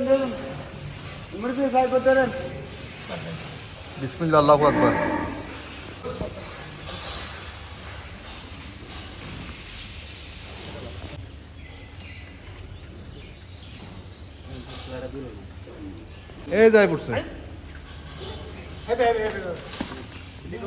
ধরুন মুরগি খাই ধরেন বিসমিল্লা আল্লাহু আকবার এই যাই পড়ছে হেবে হেবে হেবে মুরগি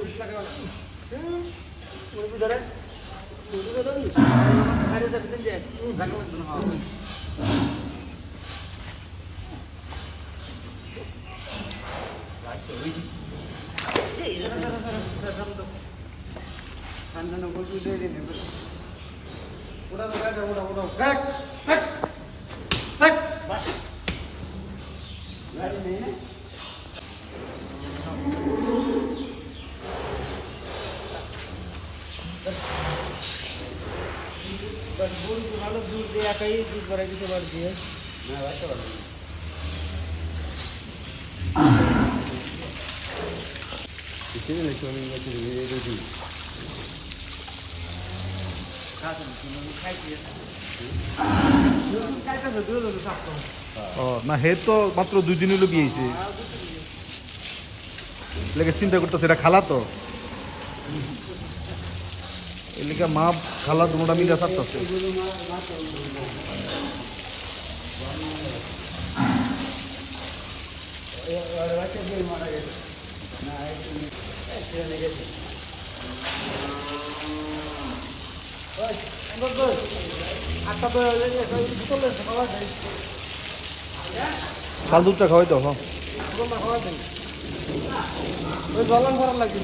ঠান্ডা মুরগি দিয়ে দিন ওটা ওটা ওটা ওটা হ্যাট হ্যাট হ্যাট Isteri না মাত্র দুই লুকিয়েছে এলাকা চিন্তা করতেছে, এটা খালা তো? এলাকা মা, খালা দুটা মিলে থাকতেছে মারা গেছে কাল দুধটা খাওয়াই তো হ্যাঁ। বোতলটা খাওয়া যায় ওই জলান ভরা লাগে